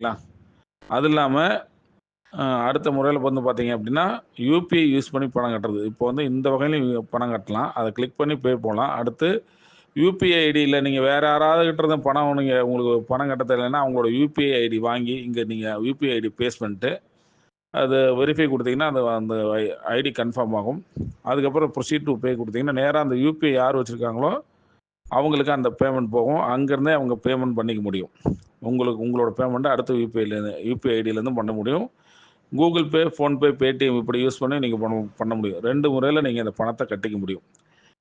ஓகேங்களா அது இல்லாமல் அடுத்த முறையில் வந்து பார்த்தீங்க அப்படின்னா யூபிஐ யூஸ் பண்ணி பணம் கட்டுறது. இப்போ வந்து இந்த வகையிலையும் பணம் கட்டலாம். அதை கிளிக் பண்ணி பே போகலாம் அடுத்து யூபிஐ ஐடியில் நீங்கள் வேறு யாராவது கிட்ட பணம் நீங்கள் உங்களுக்கு பணம் கட்ட தெரியலன்னா அவங்களோட யூபிஐ ஐடி வாங்கி இங்கே நீங்கள் யூபிஐ ஐடி பேஸ் பண்ணிட்டு அது வெரிஃபை கொடுத்தீங்கன்னா அது அந்த ஐடி கன்ஃபார்ம் ஆகும். அதுக்கப்புறம் ப்ரொசீட் டு பே கொடுத்தீங்கன்னா நேராக அந்த யூபிஐ யார் வச்சுருக்காங்களோ அவங்களுக்கு அந்த பேமெண்ட் போகும். அங்கேருந்தே அவங்க பேமெண்ட் பண்ணிக்க முடியும். உங்களுக்கு உங்களோட பேமெண்ட்டை அடுத்த யூபிஐலேருந்து யூபிஐ ஐடியிலேருந்து பண்ண முடியும். கூகுள் பே ஃபோன்பே பேடிஎம் இப்படி யூஸ் பண்ணி நீங்கள் பண்ண பண்ண முடியும். ரெண்டு முறையில் நீங்கள் இந்த பணத்தை கட்டிக்க முடியும்.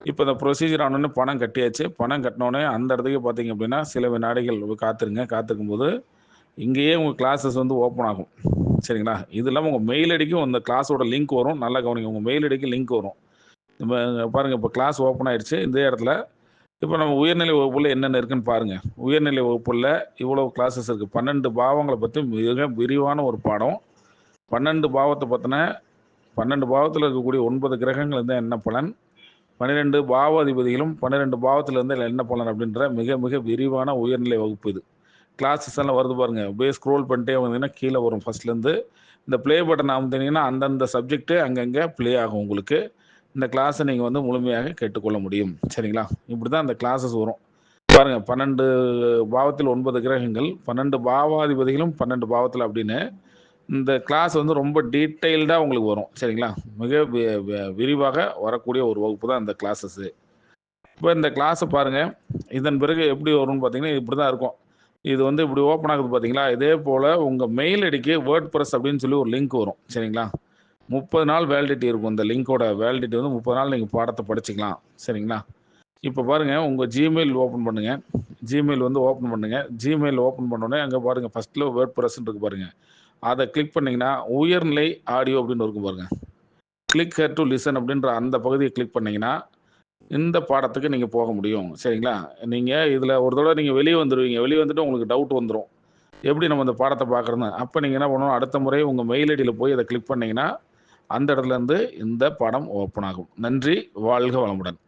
இப்போ இந்த ப்ரொசீஜர் ஆனோடனே பணம் கட்டியாச்சு. பணம் கட்டினோடனே அந்த இடத்துக்கு பார்த்தீங்க அப்படின்னா சில வினாடிகள் காத்துருங்க. காத்திருக்கும் போது இங்கேயே உங்கள் கிளாஸஸ் வந்து ஓப்பன் ஆகும். சரிங்களா? இது இல்லாமல் உங்கள் மெயில் அடிக்கும் அந்த கிளாஸோட லிங்க் வரும். நல்லா கவனிங்க. உங்கள் மெயில் ஐடிக்கு லிங்க் வரும். பாருங்கள் இப்போ கிளாஸ் ஓப்பன் ஆயிடுச்சு இந்த இடத்துல இப்போ நம்ம உயர்நிலை வகுப்புல என்னென்ன இருக்குன்னு பாருங்கள் உயர்நிலை வகுப்புல இவ்வளோ கிளாஸஸ் இருக்குது பன்னெண்டு பாவங்களை பற்றி மிக விரிவான ஒரு பாடம். பன்னெண்டு பாவத்தை பற்றின பன்னெண்டு பாவத்தில் இருக்கக்கூடிய ஒன்பது கிரகங்கள் இருந்தால் என்ன பலன்? பன்னிரெண்டு பாவ அதிபதிகளும் பன்னிரெண்டு பாவத்தில் இருந்தால் என்ன பலன் அப்படின்ற மிக மிக விரிவான உயர்நிலை வகுப்பு இது. கிளாஸஸ் எல்லாம் வருது பாருங்க. அப்படியே ஸ்க்ரோல் பண்ணிட்டே வந்தீங்கன்னா கீழே வரும் ஃபர்ஸ்ட்லேருந்து இந்த ப்ளே பட்டன் அமுத்தினீங்கன்னா அந்தந்த சப்ஜெக்ட்டு அங்கங்கே ப்ளே ஆகும் உங்களுக்கு. இந்த கிளாஸை நீங்கள் வந்து முழுமையாக கேட்டுக்கொள்ள முடியும். சரிங்களா? இப்படி தான் அந்த கிளாஸஸ் வரும். பாருங்கள் பன்னெண்டு பாவத்தில் ஒன்பது கிரகங்கள் பன்னெண்டு பாவாதிபதிகளும் பன்னெண்டு பாவத்தில் அப்படின்னு இந்த கிளாஸ் வந்து ரொம்ப டீட்டெயில்டாக உங்களுக்கு வரும். சரிங்களா? மிக விரிவாக வரக்கூடிய ஒரு வகுப்பு தான் இந்த கிளாஸஸ்ஸு இப்போ இந்த கிளாஸை பாருங்கள் இதன் பிறகு எப்படி வரும்னு பார்த்தீங்கன்னா இப்படி தான் இருக்கும். இது வந்து இப்படி ஓப்பன் ஆகுது பார்த்தீங்களா? இதே போல் உங்கள் மெயில் ஐடிக்கு வேர்ட் ப்ரெஸ் அப்படின்னு சொல்லி ஒரு லிங்க் வரும். சரிங்களா? முப்பது நாள் வேலிடிட்டி இருக்கும். இந்த லிங்கோட வேலிடிட்டி வந்து முப்பது நாள் நீங்கள் பாடத்தை படிச்சுக்கலாம். சரிங்களா? இப்போ பாருங்கள் உங்கள் ஜிமெயில் ஓப்பன் பண்ணுங்கள் ஜிமெயில் வந்து ஓப்பன் பண்ணுங்கள் ஜிமெயில் ஓப்பன் பண்ணோடனே அங்கே பாருங்கள் ஃபஸ்ட்டில் வேர்ட் ப்ரெஸ்ன்னு இருக்கு பாருங்கள் அதை கிளிக் பண்ணிங்கன்னா உயர்நிலை ஆடியோ அப்படின்னு இருக்கும் பாருங்கள் கிளிக் ஹேர் டு லிசன் அப்படின்ற அந்த பகுதியை கிளிக் பண்ணிங்கன்னா இந்த பாடத்துக்கு நீங்கள் போக முடியும். சரிங்களா? நீங்கள் இதில் ஒரு தடவை நீங்கள் வெளியே வந்துடுவீங்க வெளியே வந்துட்டு உங்களுக்கு டவுட் வந்துடும் எப்படி நம்ம இந்த பாடத்தை பார்க்குறோன்னு அப்போ நீங்கள் என்ன பண்ணணும்? அடுத்த முறை உங்கள் மெயில் ஐடியில் போய் அதை கிளிக் பண்ணிங்கன்னா அந்த இடத்துல இருந்து இந்த படம் ஓப்பன் ஆகும். நன்றி வாழ்க வளமுடன்.